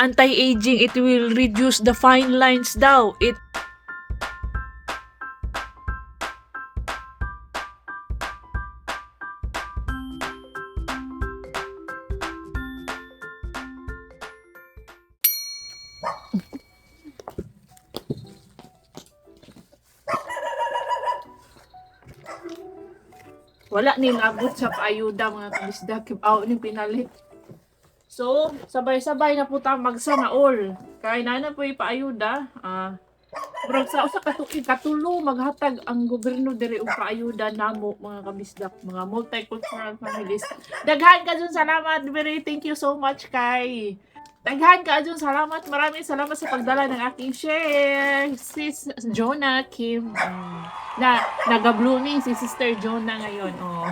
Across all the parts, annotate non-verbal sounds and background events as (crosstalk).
Anti-aging, it will reduce the fine lines daw. It wala ni nabot sa paayuda mga kabisda kibaw ni pinalit. So, sabay-sabay na po ta magsana all. Kay na na po ipaayuda, ah Murag sa usa ka katulo maghatag ang gobyerno diri og paayuda namo mga kabisdak, mga multicultural families. Daghan ka dun salamat, very thank you so much kay. Daghan ka dun salamat, maraming salamat sa pagdala ng aking share. Sis Jonah Kim. mm, na naga-blooming si Sister Jonah ngayon. Oh,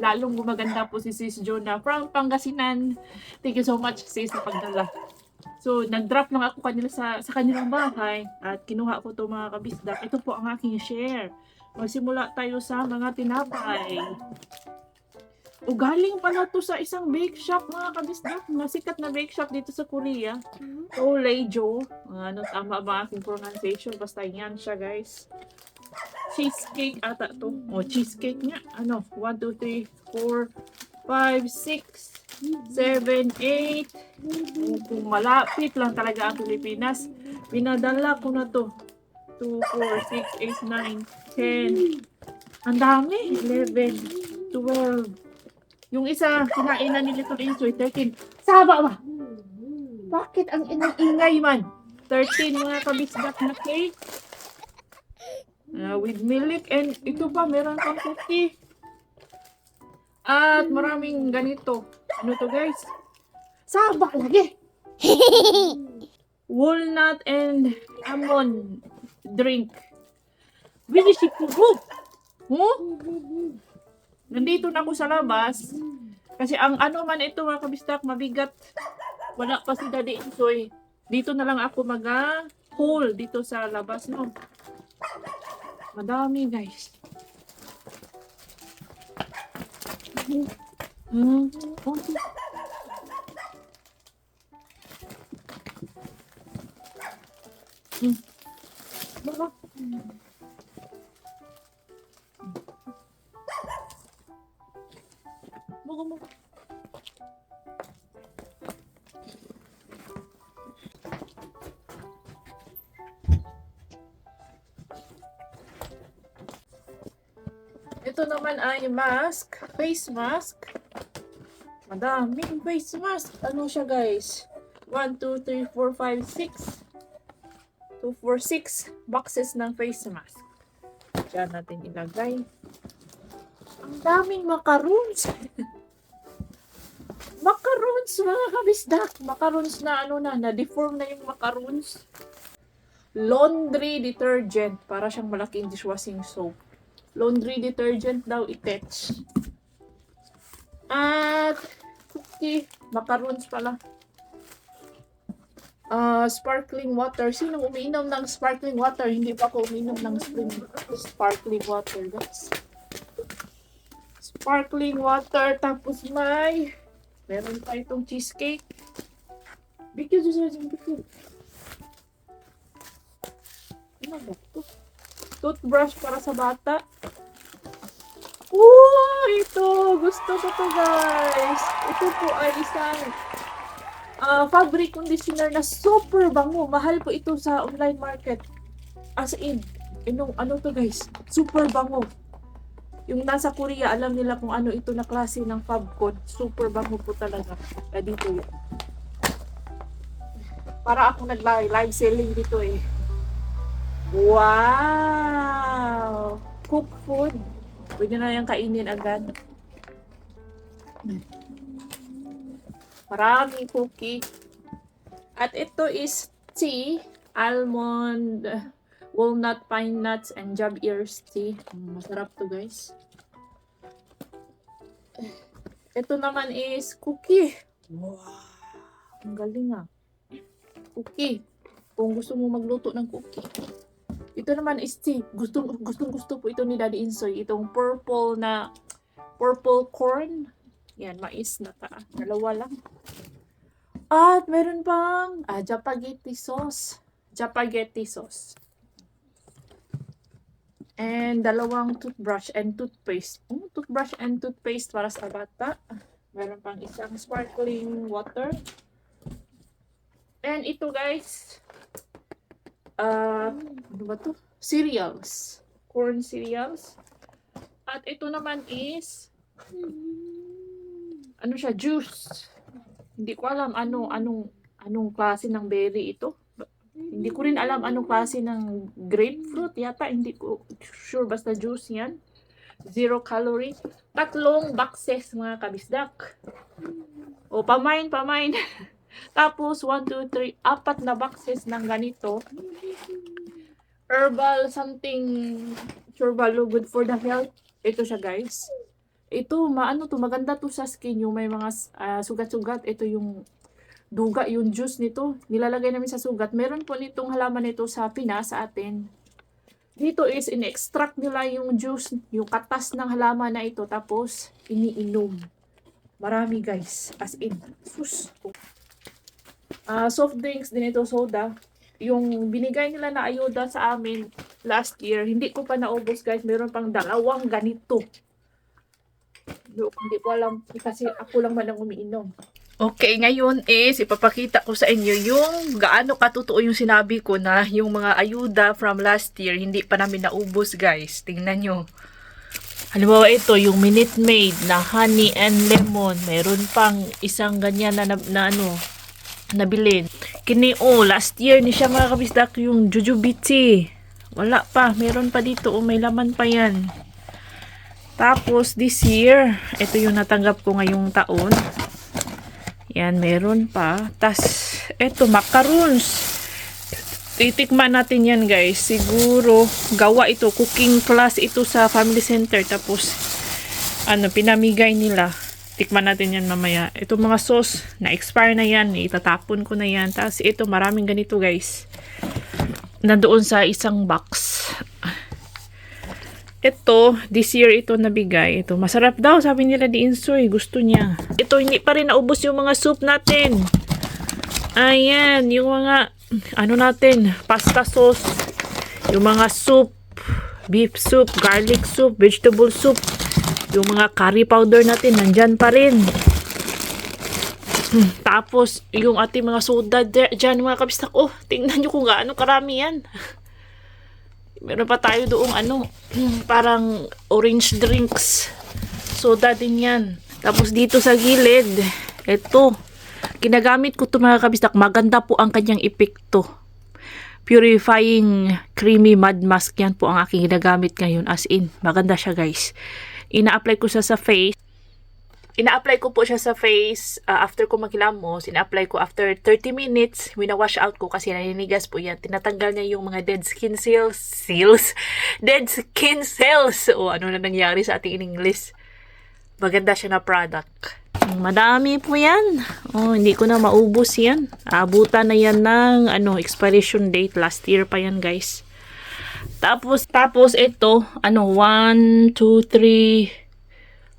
lalong gumaganda po si Sis Jonah from Pangasinan. Thank you so much sis sa pagdala. So, nag-drop lang ako kanila sa, sa kanilang bahay at kinuha ko to mga kabisdak. Ito po ang aking share. Magsimula tayo sa mga tinapay. O galing pala to sa isang bake shop mga kabisdak. Mga sikat na bake shop dito sa Korea. Olay Joe. Ano, tama ba aking pronunciation? Basta yan siya guys. Cheesecake ata to. O, cheesecake nga. Ano? 1, 2, 3, 4, 5, 6, 7, 8, kung malapit lang talaga ang Pilipinas, pinadala ko na to. 2, 4, 6, 8, 9, 10. Ang dami. 11, 12. Yung isa, kinain na ni Little Insoy, 13. Saba ba? Bakit ang inang-ingay man? 13 mga kabisdak na cake. Ah, with milk and ito pa, meron pang cookie. At maraming ganito. Ano to guys? Saba lagi. (laughs) Walnut and almond drink. Binisi ko. Huh? Nandito na ako sa labas. Kasi ang ano man ito mga kabistak, mabigat. Wala pa si Daddy Insoy. Dito na lang ako mag hole dito sa labas. No? Madami guys. Hmm. konti. Hmm. Mo. Ito naman ay mask, face mask. Madaming face mask. Ano siya guys? 1, 2, 3, 4, 5, 6. 2, 4, 6 boxes ng face mask. Diyan natin ilagay. Ang daming macaroons. (laughs) macaroons mga kabisdak. Macaroons na ano na, na-deform na yung macaroons. Laundry detergent. Para siyang malaking dishwashing soap. Laundry detergent daw itech. At cookie, macaroons pala. Ah, sparkling water. Sino umiinom ng sparkling water? Hindi pa ako umiinom ng spring sparkling water, guys. Sparkling water tapos may meron pa itong cheesecake. Bigyan sa sa bigyan. Ano ba ito? Toothbrush para sa bata. Oh, ito. Gusto ko to, guys. Ito po ay isang ah, fabric conditioner na super bango. Mahal po ito sa online market. As in, inong, ano to guys? Super bango. Yung nasa Korea, alam nila kung ano ito na klase ng Fabcon. Super bango po talaga. Kaya dito yun. Para ako nag-live selling dito eh. Wow! Cook food. Pwede na yung kainin agad. Maraming cookie. At ito is tea, almond, walnut, pine nuts, and jab ears tea. Mm, Masarap to guys. Ito naman is cookie. Wow! Ang galing ah. Cookie. Kung gusto mo magluto ng cookie. Ito naman is tea. Gusto, gustong gusto po ito ni Daddy Insoy. Itong purple na purple corn. Yan, mais na ta. Dalawa lang. At meron pang ah, Japaghetti sauce. Japaghetti sauce. And dalawang toothbrush and toothpaste. Oh, toothbrush and toothpaste para sa bata. Meron pang isang sparkling water. And ito guys, ah, ano ba to? Cereals. Corn cereals. At ito naman is, ano siya, juice. Hindi ko alam ano, anong, anong klase ng berry ito. Hindi ko rin alam anong klase ng grapefruit yata. Hindi ko sure. Basta juice yan. Zero calorie. Tatlong boxes mga kabisdak. O, pamain, pamain. (laughs) Tapos, 1, 2, 3, apat na boxes ng ganito. Herbal something herbal good for the health. Ito siya guys. Ito, maano to, maganda to sa skin. Yung may mga ah, sugat-sugat. Ito yung duga, yung juice nito. Nilalagay namin sa sugat. Meron po nitong halaman nito sa Pinas, sa atin. Dito is in-extract nila yung juice, yung katas ng halaman na ito. Tapos, iniinom. Marami guys. As in. Sus. Ah, soft drinks din ito, soda. Yung binigay nila na ayuda sa amin last year, hindi ko pa naubos guys. Meron pang dalawang ganito. Hindi ko alam kasi ako lang man ang umiinom. Okay, ngayon is ipapakita ko sa inyo yung gaano katotoo yung sinabi ko na yung mga ayuda from last year hindi pa namin naubos guys. Tingnan nyo. Halimbawa ito, yung Minute Maid na honey and lemon. Meron pang isang ganyan na, na, na ano, nabilin. Kini, oh, last year ni siya mga kabisdak yung Jujubitsi. Wala pa, meron pa dito, oh, may laman pa yan. Tapos, this year, ito yung natanggap ko ngayong taon. Yan, meron pa. Tas, ito, macaroons. Titikman natin yan, guys. Siguro, gawa ito, cooking class ito sa family center. Tapos, ano, pinamigay nila. Tikman natin yan mamaya. Ito mga sauce, na-expire na yan. Itatapon ko na yan. Tapos, ito, maraming ganito, guys. Nandoon sa isang box. Ito, this year ito nabigay. Ito, masarap daw, sabi nila di Insoy. Gusto niya. Ito, hindi pa rin naubos yung mga soup natin. Ayan, yung mga, ano natin, pasta sauce. Yung mga soup, beef soup, garlic soup, vegetable soup. Yung mga curry powder natin, nandyan pa rin. Hmm, Tapos, yung ating mga soda dyan, mga kabistak, oh, tingnan nyo kung gaano karami yan. (laughs) Meron pa tayo doong ano, (clears throat) parang orange drinks. Soda din yan. Tapos dito sa gilid, ito, ginagamit ko to mga kabistak. Maganda po ang kanyang epekto. Purifying creamy mud mask yan po ang aking ginagamit ngayon. As in, maganda siya guys. Ina-apply ko siya sa face. Ina-apply ko po siya sa face uh, after ko maghilamos. Ina-apply ko after 30 minutes. Wina-wash out ko kasi naninigas po yan. Tinatanggal niya yung mga dead skin cells. Cells? (laughs) Dead skin cells! O ano na nangyari sa ating in English. Maganda siya na product. Madami po yan. Oh, hindi ko na maubos yan. Abutan na yan ng ano, expiration date. Last year pa yan, guys. Tapos, tapos ito, ano, 1, 2, 3,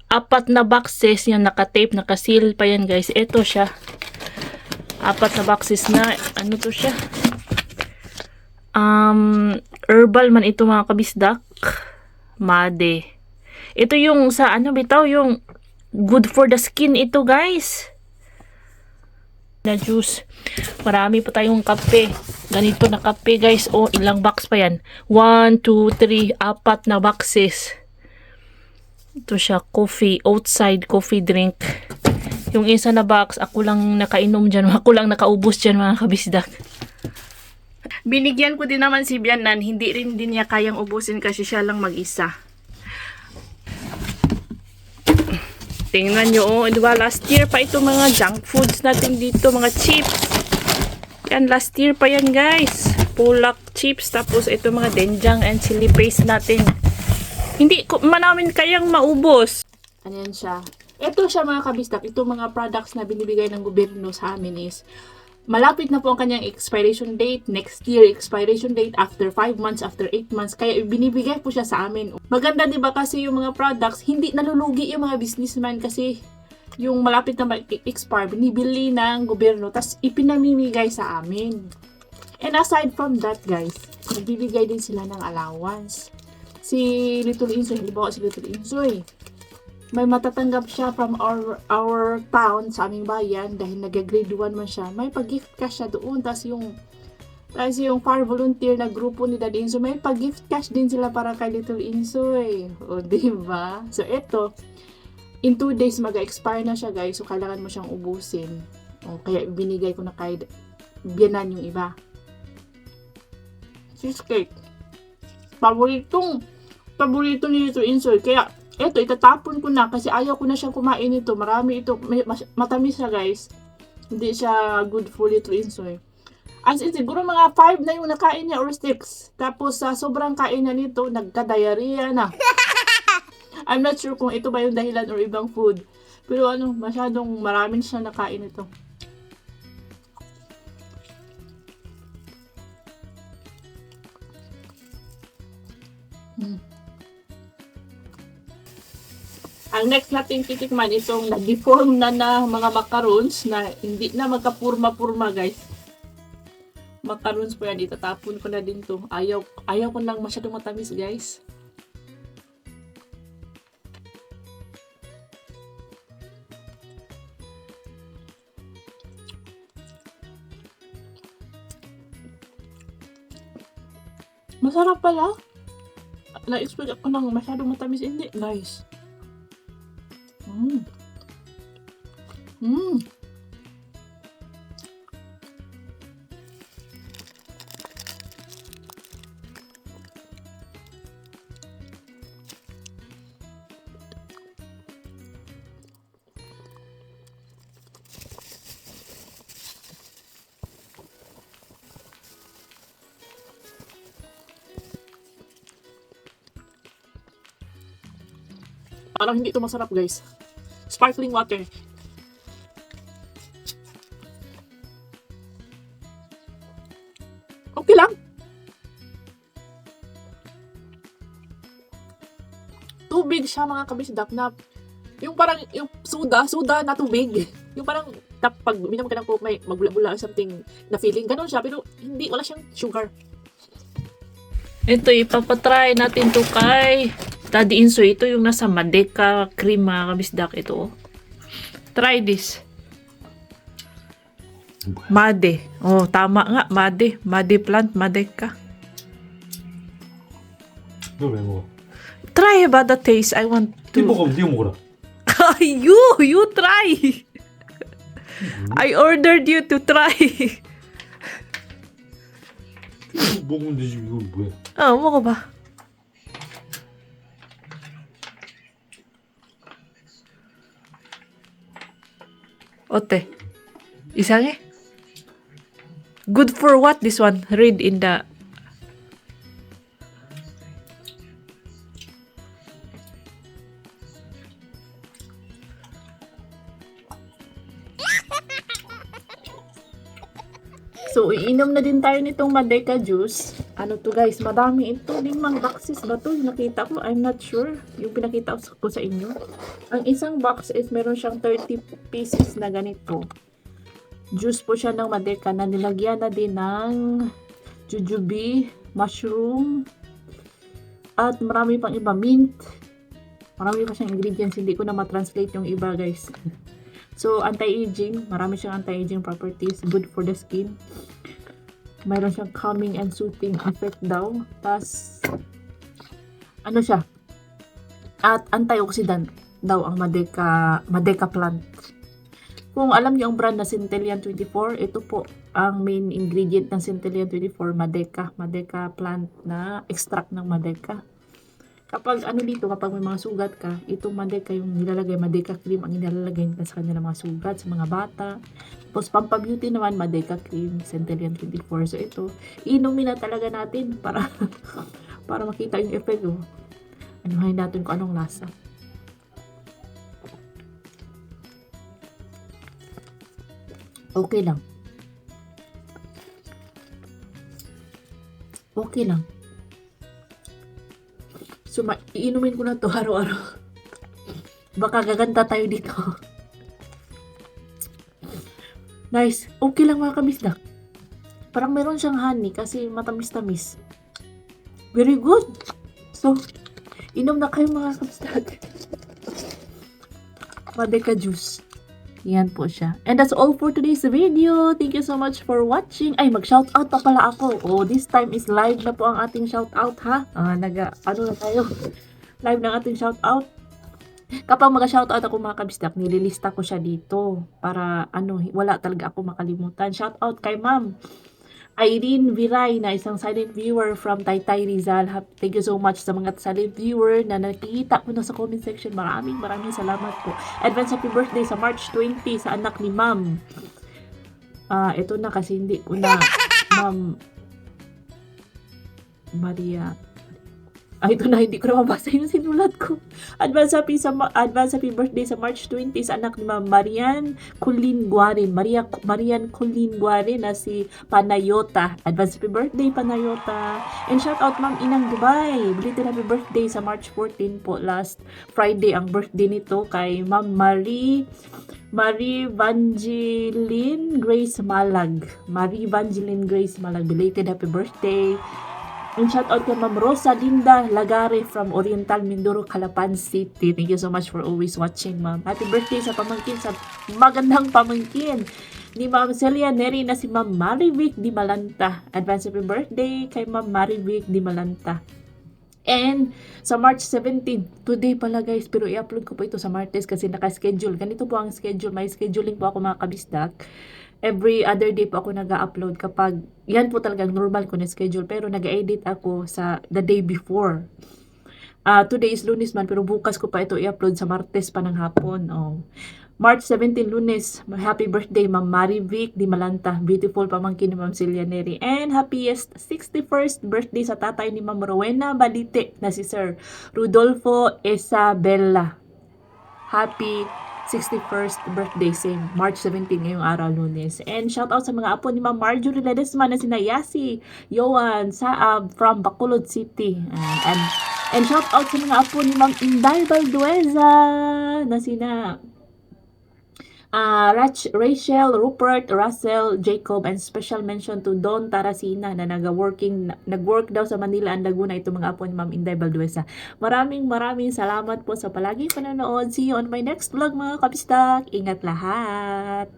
apat na boxes yan, naka-tape, naka-seal pa yan, guys. Ito siya. Apat na boxes na, ano to siya? Um, herbal man ito mga kabisdak. Made. Ito yung sa ano bitaw, yung good for the skin ito, guys. Na juice. Marami pa tayong kape. Ganito na kape, guys. O, ilang box pa yan? 1, 2, 3, apat na boxes. Ito siya, coffee, outside coffee drink. Yung isa na box, ako lang nakainom dyan. (laughs) Ako lang nakaubos dyan, mga kabisdak. Binigyan ko din naman si Bianan, hindi rin din niya kayang ubusin kasi siya lang mag-isa. Tingnan nyo, oh, di ba last year pa ito mga junk foods natin dito, mga chips. Yan, last year pa yan guys. Pulak chips, tapos ito mga denjang and chili paste natin. Hindi ko man namin kayang maubos. Ano yan siya? Ito siya mga kabistak, ito mga products na binibigay ng gobyerno sa amin is malapit na po ang kanyang expiration date, next year expiration date, after 5 months, after 8 months, kaya binibigay po siya sa amin. Maganda 'di ba kasi yung mga products, hindi nalulugi yung mga businessman kasi yung malapit na mag-expire, binibili ng gobyerno, tapos ipinamimigay sa amin. And aside from that, guys, nagbibigay din sila ng allowance. Si Little Insoy, halimbawa si Little Insoy, may matatanggap siya from our our town sa aming bayan dahil nag-grade 1 man siya. May pag-gift cash siya doon. Tapos yung tapos yung fire volunteer na grupo ni Daddy Insoy, may pag-gift cash din sila para kay Little Insoy. O, (laughs) di ba? So, eto, in 2 days mag-expire na siya, guys. So, kailangan mo siyang ubusin. O, kaya binigay ko na kay biyanan yung iba. Cheesecake. Paboritong, paborito ni Little Insoy. Kaya, eto, itatapon ko na kasi ayaw ko na siyang kumain ito. Marami ito. May, mas, matamis siya, guys. Hindi siya good for Little Insoy. As in, siguro mga 5 na yung nakain niya or 6. Tapos sa sobrang kain na nito, nagka-diarrhea na. (laughs) I'm not sure kung ito ba yung dahilan or ibang food. Pero ano, masyadong maraming siya nakain ito. Ang next natin titikman itong na-deform na na mga macarons na hindi na magkapurma-purma guys macarons po yan. Itatapon ko na din to. Ayaw, ayaw ko lang masyadong matamis, guys. Masarap pala. Na-expect ako ng masyadong matamis. Hindi, guys. 음. 음. Parang hindi ito masarap, guys. Sparkling water. Okay lang. Tubig siya mga kabisdak na yung parang yung suda, suda na tubig. (laughs) Yung parang tap, pag minum ka ng coke, may magula-bula or something na feeling. Ganon siya, pero hindi, wala siyang sugar. Ito, ipapatry natin to kay Daddy Inso. Ito yung nasa Madeka cream mga kabisdak. Ito, oh. Try this. Made. Oh, tama nga. Made. Made plant. Madeka. 너 왜 먹어? Try about the taste. I want 네 to. 먹으면 네가 먹어라. you! You try! I ordered you to try. 먹으면 되지 이거 뭐야? 어, 먹어봐. 어때? 이상해? Good for what this one? Read in the So, iinom na din tayo nitong Madeka juice. Ano to guys, madami ito. Limang boxes ba to? Yung nakita ko, I'm not sure. Yung pinakita ko sa inyo. Ang isang box is meron siyang 30 pieces na ganito. Juice po siya ng Madeka na nilagyan na din ng jujube, mushroom, at marami pang iba. Mint. Marami pa siyang ingredients. Hindi ko na matranslate yung iba guys. (laughs) So, anti-aging. Marami siyang anti-aging properties. Good for the skin. Mayroon siyang calming and soothing effect daw. Tapos, ano siya? At antioxidant daw ang Madeca, Madeca plant. Kung alam niyo ang brand na Centellian 24, ito po ang main ingredient ng Centellian 24, Madeca. Madeca plant na extract ng Madeca kapag ano dito, kapag may mga sugat ka, itong Madeca yung nilalagay, Madeca cream ang nilalagay nila sa kanila mga sugat, sa mga bata. Tapos pampabeauty naman, Madeca cream, Centellian 24. So ito, inumin na talaga natin para (laughs) para makita yung effect. Oh. Anuhin natin kung anong lasa. Okay lang. Okay lang. So, iinumin ko na to araw-araw. (laughs) Baka gaganda tayo dito. (laughs) Nice. Okay lang mga kabisdak. Parang meron siyang honey kasi matamis-tamis. Very good. So, inom na kayo mga kabisdak. (laughs) Madeka juice. Yan po siya. And that's all for today's video. Thank you so much for watching. Ay, mag-shoutout pa pala ako. Oh, this time is live na po ang ating shoutout ha. Ah, naga, ano na tayo? (laughs) Live ng ating shoutout. Kapag mag-shoutout ako mga kabisdak, nililista ko siya dito para ano, wala talaga ako makalimutan. Shoutout kay ma'am. Irene Viray na isang silent viewer from Taytay Rizal. Thank you so much sa mga silent viewer na nakikita ko na sa comment section. Maraming maraming salamat po. Advance happy birthday sa March 20 sa anak ni ma'am. Ah, ito na kasi hindi ko na (laughs) ma'am Maria ay, ito na, hindi ko na mabasa yung sinulat ko. Advance happy, sa, advance happy birthday sa March 20 sa anak ni Ma'am Marian Kulin Guarin. Maria, Marian Kulin Guarin na si Panayota. Advance happy birthday, Panayota. And shout out Ma'am Inang Dubai. Belated happy birthday sa March 14 po. Last Friday ang birthday nito kay Ma'am Marie Marie Vangeline Grace Malag. Marie Vangeline Grace Malag. Belated happy birthday. And shout out kay Ma'am Rosa Linda Lagare from Oriental Mindoro, Calapan City. Thank you so much for always watching, Ma'am. Happy birthday sa pamangkin, sa magandang pamangkin ni Ma'am Celia Neri na si Ma'am Marivic Di Malanta. Advance happy birthday kay Ma'am Marivic Di Malanta. And sa March 17, today pala guys, pero i-upload ko po ito sa Martes kasi naka-schedule. Ganito po ang schedule. May scheduling po ako mga kabisdak. Every other day po ako nag-upload kapag, yan po talagang normal ko na schedule. Pero nag-edit ako sa the day before. Ah, today is lunes man, pero bukas ko pa ito i-upload sa Martes pa ng hapon. Oh. March 17, lunes. Happy birthday, Ma'am Marivic Di Malanta. Beautiful pamangkin ni Ma'am Celia Neri. And happiest 61st birthday sa tatay ni Ma'am Rowena Balite na si Sir Rudolfo Isabella. Happy 61st birthday same March 17 ngayong araw lunes. And shout out sa mga apo ni Ma'am Marjorie Ledesma na sina Yasi, Yohan, Saab from Bacolod City. And, and, and shout out sa mga apo ni Ma'am Inday Baldueza na sina Rach, Rachel, Rupert, Russell, Jacob, and special mention to Don Tarasina na naga-working, nag-work daw sa Manila and Laguna ito mga apo ni Ma'am Inday Balduesa. Maraming maraming salamat po sa palaging panonood. See you on my next vlog mga kapistak. Ingat lahat!